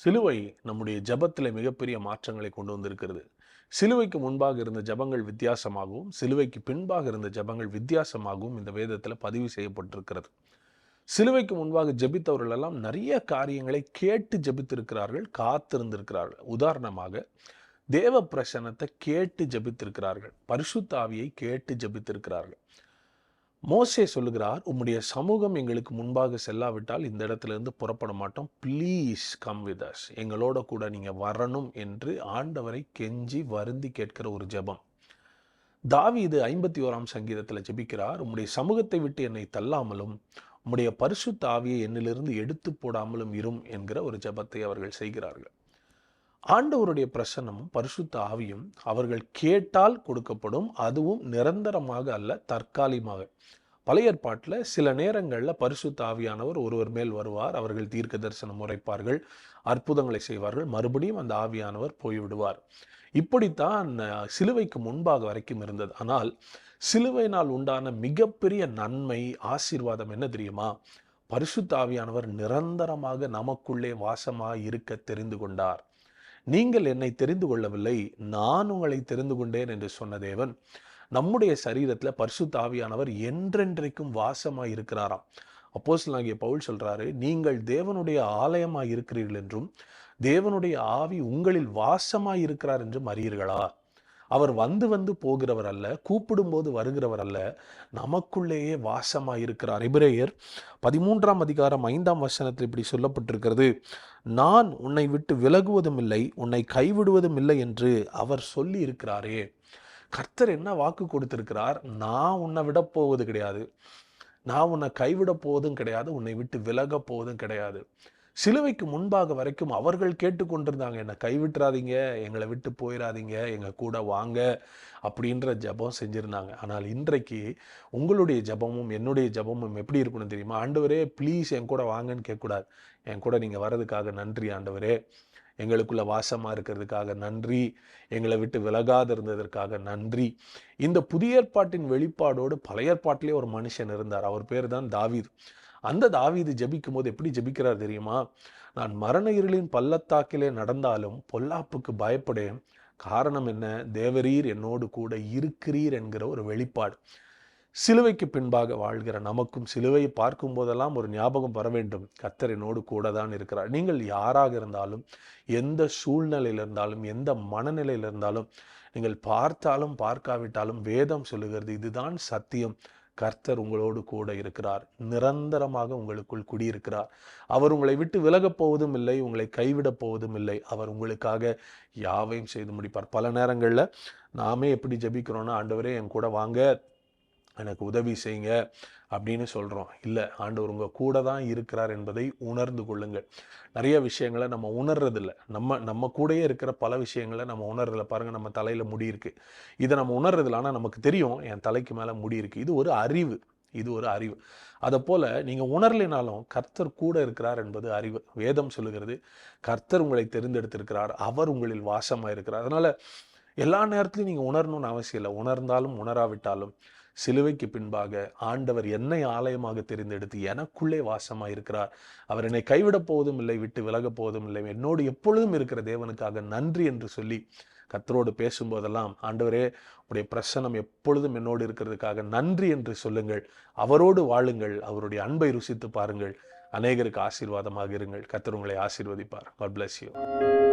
சிலுவை நம்முடைய ஜெபத்தில் மிகப்பெரிய மாற்றங்களை கொண்டு வந்திருக்கிறது. சிலுவைக்கு முன்பாக இருந்த ஜெபங்கள் வித்தியாசமாகவும் சிலுவைக்கு பின்பாக இருந்த ஜெபங்கள் வித்தியாசமாகவும் இந்த வேதத்தில் பதிவு செய்யப்பட்டிருக்கிறது. சிலுவைக்கு முன்பாக ஜெபித்தவர்கள் எல்லாம் நிறைய காரியங்களை கேட்டு ஜெபித்திருக்கிறார்கள் காத்திருந்திருக்கிறார்கள். உதாரணமாக தேவ பிரசனத்தை கேட்டு ஜெபித்திருக்கிறார்கள் பரிசுத்தாவியை கேட்டு ஜெபித்திருக்கிறார்கள். மோசே சொல்லுகிறார் உம்முடைய சமூகம் எங்களுக்கு முன்பாக செல்லாவிட்டால் இந்த இடத்துல இருந்து புறப்பட மாட்டோம். ப்ளீஸ் கம் வித் அஸ் எங்களோட கூட நீங்கள் வரணும் என்று ஆண்டவரை கெஞ்சி வருந்தி கேட்கிற ஒரு ஜெபம். இது ஐம்பத்தி ஓராம் சங்கீதத்தில் ஜெபிக்கிறார் உம்முடைய சமூகத்தை விட்டு என்னை தள்ளாமலும் உம்முடைய பரிசுத்த ஆவியை என்னிலிருந்து எடுத்து போடாமலும் இரும் என்கிற ஒரு ஜெபத்தை அவர்கள் செய்கிறார்கள். ஆண்டவருடைய பிரசன்னமும் பரிசுத்த ஆவியும் அவர்கள் கேட்டால் கொடுக்கப்படும் அதுவும் நிரந்தரமாக அல்ல தற்காலிகமாக. பழைய ஏற்பாட்டில் சில நேரங்களில் பரிசுத்த ஆவியானவர் ஒருவர் மேல் வருவார் அவர்கள் தீர்க்க தரிசனம் உரைப்பார்கள் அற்புதங்களை செய்வார்கள் மறுபடியும் அந்த ஆவியானவர் போய்விடுவார். இப்படித்தான் சிலுவைக்கு முன்பாக வரைக்கும் இருந்தது. ஆனால் சிலுவையினால் உண்டான மிகப்பெரிய நன்மை ஆசீர்வாதம் என்ன தெரியுமா? பரிசுத்த ஆவியானவர் நிரந்தரமாக நமக்குள்ளே வாசமாக இருக்க தெரிந்து கொண்டார். நீங்கள் என்னை தெரிந்து கொள்ளவில்லை நான் உங்களை தெரிந்து கொண்டேன் என்று சொன்ன தேவன் நம்முடைய சரீரத்தில் பரிசு தாவியானவர் என்றென்றைக்கும் வாசமாக இருக்கிறாராம். அப்போஸ்தலனாகிய பவுல் சொல்கிறாரு நீங்கள் தேவனுடைய ஆலயமாக இருக்கிறீர்கள் என்றும் தேவனுடைய ஆவி உங்களில் வாசமாக இருக்கிறார் என்றும் அறியீர்களா? அவர் வந்து வந்து போகிறவர் அல்ல கூப்பிடும்போது வருகிறவர் அல்ல நமக்குள்ளேயே வாசமாக இருக்கிறார். எபிரேயர் பதிமூன்றாம் அதிகாரம் ஐந்தாம் வசனத்தில் இப்படி சொல்லப்பட்டிருக்கிறது நான் உன்னை விட்டு விலகுவதும் இல்லை உன்னை கைவிடுவதும் இல்லை என்று அவர் சொல்லி இருக்கிறாரே கர்த்தர் என்ன வாக்கு கொடுத்திருக்கிறார்? நான் உன்னை விட போவது கிடையாது. நான் உன்னை கைவிட போவதும் கிடையாது உன்னை விட்டு விலக போவதும் கிடையாது. சிலுவைக்கு முன்பாக வரைக்கும் அவர்கள் கேட்டுக்கொண்டிருந்தாங்க என்னை கைவிட்டுறாதீங்க எங்களை விட்டு போயிடாதீங்க எங்கள் கூட வாங்க அப்படின்ற ஜெபம் செஞ்சுருந்தாங்க. ஆனால் இன்றைக்கு உங்களுடைய ஜெபமும் என்னுடைய ஜெபமும் எப்படி இருக்கணும் தெரியுமா? ஆண்டவரே ப்ளீஸ் என் கூட வாங்கன்னு கேட்கக்கூடாது. என் கூட நீங்கள் வர்றதுக்காக நன்றி ஆண்டவரே. எங்களுக்குள்ள வாசமாக இருக்கிறதுக்காக நன்றி. எங்களை விட்டு விலகாது இருந்ததற்காக நன்றி. இந்த புதிய ஏற்பாட்டின் வெளிப்பாடோடு பழைய ஏற்பாட்டிலே ஒரு மனுஷன் இருந்தார். அவர் பேர் தான் தாவீது. அந்த தாவீது ஜபிக்கும் போது எப்படி ஜெபிக்கிறார் தெரியுமா? நான் மரண இருளின் பள்ளத்தாக்கிலே நடந்தாலும் பொல்லாப்புக்கு பயப்படேன். காரணம் என்ன? தேவரீர் என்னோடு கூட இருக்கிறீர் என்கிற ஒரு வெளிப்பாடு. சிலுவைக்கு பின்பாக வாழ்கிற நமக்கும் சிலுவையை பார்க்கும் போதெல்லாம் ஒரு ஞாபகம் வர வேண்டும். கத்தரினோடு என்னோடு கூட தான் இருக்கிறார். நீங்கள் யாராக இருந்தாலும் எந்த சூழ்நிலையில் இருந்தாலும் எந்த மனநிலையில் இருந்தாலும் நீங்கள் பார்த்தாலும் பார்க்காவிட்டாலும் வேதம் சொல்லுகிறது இதுதான் சத்தியம். கர்த்தர் உங்களோடு கூட இருக்கிறார். நிரந்தரமாக உங்களுக்குள் குடியிருக்கிறார். அவர் உங்களை விட்டு விலகப் போவதும் இல்லை உங்களை கைவிடப் போவதும் இல்லை. அவர் உங்களுக்காக யாவையும் செய்து முடிப்பார். பல நேரங்களில் நாமே எப்படி ஜெபிக்கிறோன்னா ஆண்டவரே என் கூட வாங்க எனக்கு உதவி செய்யுங்க அப்படின்னு சொல்கிறோம் இல்லை ஆண்டவர் உங்கள் கூட தான் இருக்கிறார் என்பதை உணர்ந்து கொள்ளுங்கள். நிறைய விஷயங்களை நம்ம உணர்றதில்ல. நம்ம நம்ம கூடயே இருக்கிற பல விஷயங்களை நம்ம உணர்றதில்ல. பாருங்கள் நம்ம தலையில் முடி இருக்கு. இதை நம்ம உணர்றதில்ல. ஆனால் நமக்கு தெரியும் என் தலைக்கு மேலே முடி இருக்கு. இது ஒரு அறிவு. இது ஒரு அறிவு. அதை போல் நீங்கள் உணரலினாலும் கர்த்தர் கூட இருக்கிறார் என்பது அறிவு. வேதம் சொல்லுகிறது கர்த்தர் உங்களை தெரிந்தெடுத்திருக்கிறார். அவர் உங்களில் வாசமாக இருக்கிறார் அதனால் எல்லா நேரத்துலையும் நீங்கள் உணரணும்னு அவசியம் இல்லை. உணர்ந்தாலும் உணராவிட்டாலும் சிலுவைக்கு பின்பாக ஆண்டவர் என்னை ஆலயமாக தெரிந்தெடுத்து எனக்குள்ளே வாசமாக இருக்கிறார். அவர் என்னை கைவிடப் போவதும் இல்லை விட்டு விலகப் போவதும் இல்லை. என்னோடு எப்பொழுதும் இருக்கிற தேவனுக்காக நன்றி என்று சொல்லி கத்தரோடு பேசும்போதெல்லாம் ஆண்டவரே உடைய பிரசனம் எப்பொழுதும் என்னோடு இருக்கிறதுக்காக நன்றி என்று சொல்லுங்கள். அவரோடு வாழுங்கள். அவருடைய அன்பை ருசித்து பாருங்கள். அநேகருக்கு ஆசீர்வாதமாக இருங்கள். கத்தர் உங்களை ஆசீர்வதிப்பார். God bless